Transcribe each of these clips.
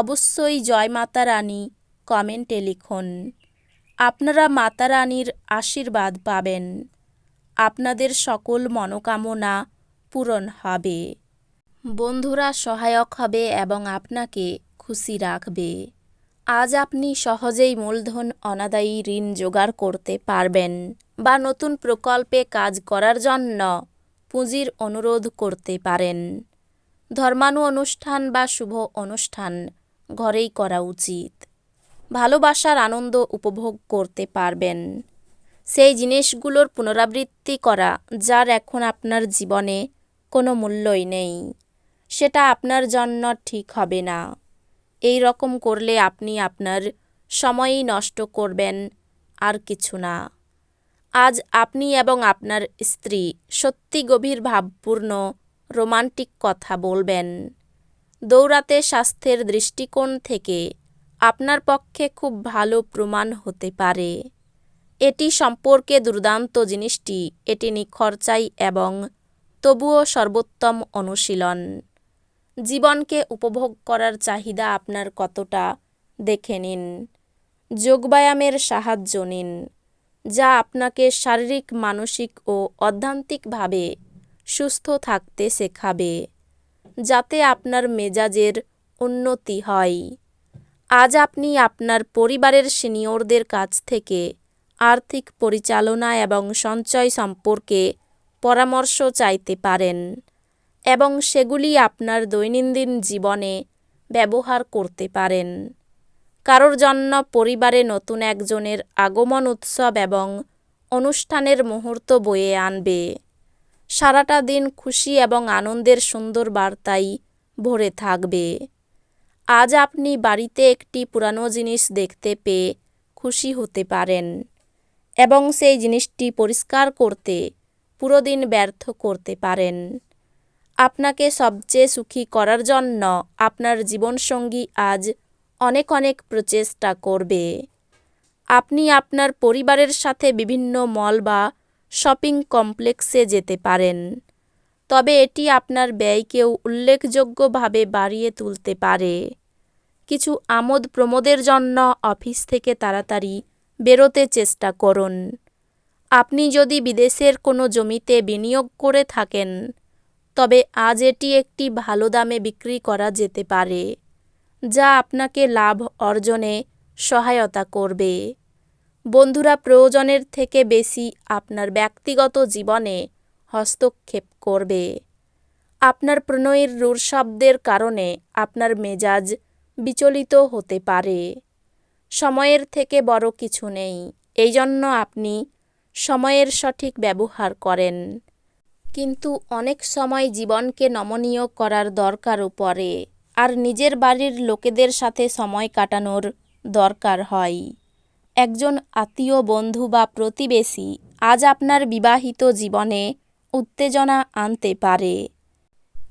অবশ্যই জয় মাতা রানী কমেন্টে লিখুন। আপনারা মাতা রানীর আশীর্বাদ পাবেন। আপনাদের সকল মনোকামনা পূরণ হবে। বন্ধুরা সহায়ক হবে এবং আপনাকে খুশি রাখবে। আজ আপনি সহজেই মূলধন, অনাদায়ী ঋণ জোগাড় করতে পারবেন বা নতুন প্রকল্পে কাজ করার জন্য পুঁজির অনুরোধ করতে পারেন। ধর্মানু অনুষ্ঠান বা শুভ অনুষ্ঠান ঘরেই করা উচিত। ভালোবাসার আনন্দ উপভোগ করতে পারবেন। সেই জিনিসগুলোর পুনরাবৃত্তি করা, যার এখন আপনার জীবনে কোনো মূল্যই নেই, সেটা আপনার জন্য ঠিক হবে না। এই রকম করলে আপনি আপনার সময়ই নষ্ট করবেন আর কিছু না। আজ আপনি এবং আপনার স্ত্রী সত্যি গভীর ভাবপূর্ণ রোমান্টিক কথা বলবেন। দৌড়াতে স্বাস্থ্যের দৃষ্টিকোণ থেকে আপনার পক্ষে খুব ভালো প্রমাণ হতে পারে। এটি সম্পর্কে দুর্দান্ত জিনিসটি এটি নিখরচাই এবং তবুও সর্বোত্তম অনুশীলন। জীবনকে উপভোগ করার চাহিদা আপনার কতটা দেখে নিন। যোগব্যায়ামের সাহায্য নিন, যা আপনাকে শারীরিক, মানসিক ও অধ্যান্তিকভাবে সুস্থ থাকতে শেখাবে। যাতে আপনার মেজাজের উন্নতি হয়। আজ আপনি আপনার পরিবারের সিনিয়রদের কাছ থেকে আর্থিক পরিচালনা এবং সঞ্চয় সম্পর্কে পরামর্শ চাইতে পারেন এবং সেগুলি আপনার দৈনন্দিন জীবনে ব্যবহার করতে পারেন। কারোর জন্য পরিবারে নতুন একজনের আগমন উৎসব এবং অনুষ্ঠানের মুহূর্ত বয়ে আনবে। সারাটা দিন খুশি এবং আনন্দের সুন্দর বার্তাই ভরে থাকবে। আজ আপনি বাড়িতে একটি পুরানো জিনিস দেখতে পেয়ে খুশি হতে পারেন এবং সেই জিনিসটি পরিষ্কার করতে, পুরো দিন ব্যর্থ করতে পারেন। আপনাকে সবচেয়ে সুখী করার জন্য আপনার জীবনসঙ্গী আজ অনেক অনেক প্রচেষ্টা করবে। আপনি আপনার পরিবারের সাথে বিভিন্ন মল বা শপিং কমপ্লেক্সে যেতে পারেন। তবে এটি আপনার ব্যয়কেও উল্লেখযোগ্যভাবে বাড়িয়ে তুলতে পারে। কিছু আমোদ প্রমোদের জন্য অফিস থেকে তাড়াতাড়ি বেরোতে চেষ্টা করুন। আপনি যদি বিদেশের কোনো জমিতে বিনিয়োগ করে থাকেন, তবে আজ এটি একটি ভালো দামে বিক্রি করা যেতে পারে, যা আপনাকে লাভ অর্জনে সহায়তা করবে। বন্ধুরা, প্রয়োজনের থেকে বেশি আপনার ব্যক্তিগত জীবনে হস্তক্ষেপ করবে। আপনার প্রণয়ের রূঢ় শব্দের কারণে আপনার মেজাজ বিচলিত হতে পারে। সময়ের থেকে বড় কিছু নেই এই জন্য আপনি সময়ের সঠিক ব্যবহার করেন। কিন্তু অনেক সময় জীবনকে নমনীয় করার দরকারও পড়ে, আর নিজের বাড়ির লোকেদের সাথে সময় কাটানোর দরকার হয়। একজন আত্মীয় বন্ধু বা প্রতিবেশী আজ আপনার বিবাহিত জীবনে উত্তেজনা আনতে পারে।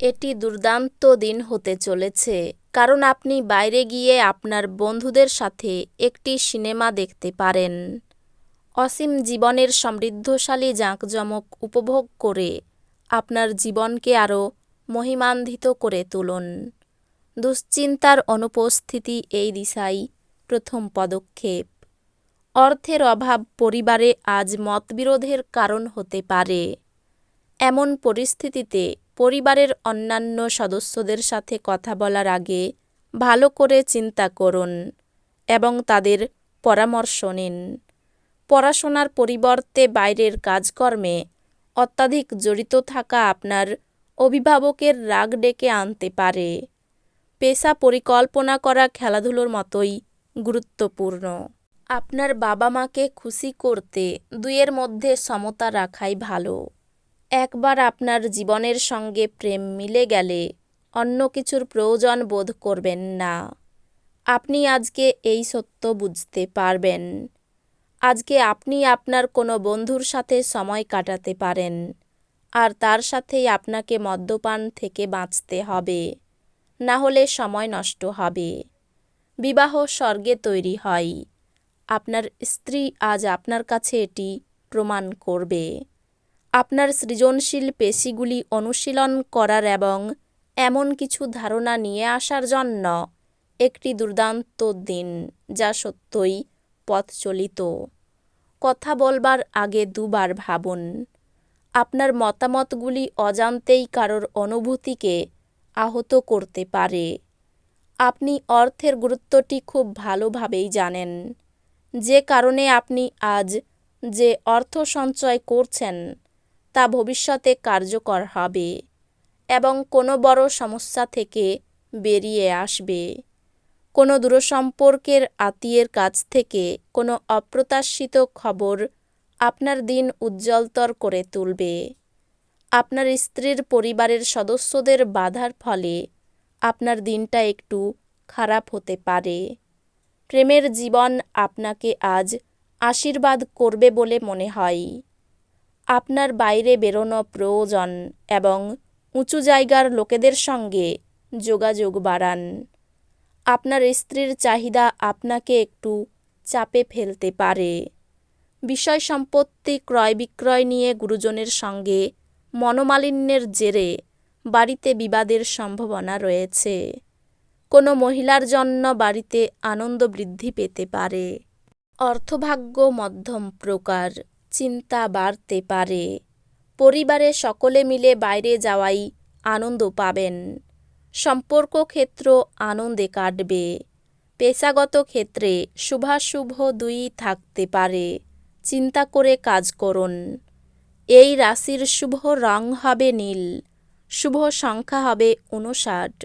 এটি দুর্দান্ত দিন হতে চলেছে, কারণ আপনি বাইরে গিয়ে আপনার বন্ধুদের সাথে একটি সিনেমা দেখতে পারেন। অসীম জীবনের সমৃদ্ধশালী জাঁকজমক উপভোগ করে আপনার জীবনকে আরও মহিমান্বিত করে তুলুন। দুশ্চিন্তার অনুপস্থিতি এই দিশাই প্রথম পদক্ষেপ। অর্থের অভাব পরিবারে আজ মতবিরোধের কারণ হতে পারে। এমন পরিস্থিতিতে পরিবারের অন্যান্য সদস্যদের সাথে কথা বলার আগে ভালো করে চিন্তা করুন এবং তাদের পরামর্শ নিন। পড়াশোনার পরিবর্তে বাইরের কাজকর্মে অত্যাধিক জড়িত থাকা আপনার অভিভাবকের রাগ ডেকে আনতে পারে। পেশা পরিকল্পনা করা খেলাধুলোর মতোই গুরুত্বপূর্ণ। আপনার বাবা মাকে খুশি করতে দুইয়ের মধ্যে সমতা রাখাই ভালো। একবার আপনার জীবনের সঙ্গে প্রেম মিলে গেলে অন্য কিছুর প্রয়োজন বোধ করবেন না। আপনি আজকে এই সত্য বুঝতে পারবেন। আজকে আপনি আপনার কোনো বন্ধুর সাথে সময় কাটাতে পারেন আর তার সাথেই আপনাকে মদ্যপান থেকে বাঁচতে হবে। না হলে সময় নষ্ট হবে। বিবাহ স্বর্গে তৈরি হয়। আপনার স্ত্রী আজ আপনার কাছে এটি প্রমাণ করবে। আপনার সৃজনশীল পেশিগুলি অনুশীলন করার এবং এমন কিছু ধারণা নিয়ে আসার জন্য একটি দুর্দান্ত দিন, যা সত্যই পথচলিত। কথা বলবার আগে দুবার ভাবুন, আপনার মতামতগুলি অজান্তেই কারোর অনুভূতিকে আহত করতে পারে। আপনি অর্থের গুরুত্বটি খুব ভালোভাবেই জানেন। যে কারণে আপনি আজ যে অর্থ সঞ্চয় করছেন, তা ভবিষ্যতে কার্যকর হবে এবং কোনো বড় সমস্যা থেকে বেরিয়ে আসবে। কোনো দূরসম্পর্কের আত্মীয়ের কাছ থেকে কোনো অপ্রত্যাশিত খবর আপনার দিন উজ্জ্বলতর করে তুলবে। আপনার স্ত্রীর পরিবারের সদস্যদের বাধার ফলে আপনার দিনটা একটু খারাপ হতে পারে। প্রেমের জীবন আপনাকে আজ আশীর্বাদ করবে বলে মনে হয়। আপনার বাইরে বেরোনো প্রয়োজন এবং উঁচু জায়গার লোকেদের সঙ্গে যোগাযোগ বাড়ান। আপনার স্ত্রীর চাহিদা আপনাকে একটু চাপে ফেলতে পারে। বিষয় সম্পত্তি ক্রয় বিক্রয় নিয়ে গুরুজনের সঙ্গে মনোমালিন্যের জেরে বাড়িতে বিবাদের সম্ভাবনা রয়েছে। কোনো মহিলার জন্য বাড়িতে আনন্দ বৃদ্ধি পেতে পারে। অর্থভাগ্য মধ্যম প্রকার, চিন্তা বাড়তে পারে। পরিবারে সকলে মিলে বাইরে যাওয়াই আনন্দ পাবেন। সম্পর্ক ক্ষেত্র আনন্দে কাটবে। পেশাগত ক্ষেত্রে শুভাশুভ দুই থাকতে পারে। চিন্তা করে কাজ করুন। এই রাশির শুভ রং হবে নীল, শুভ সংখ্যা হবে উনষাট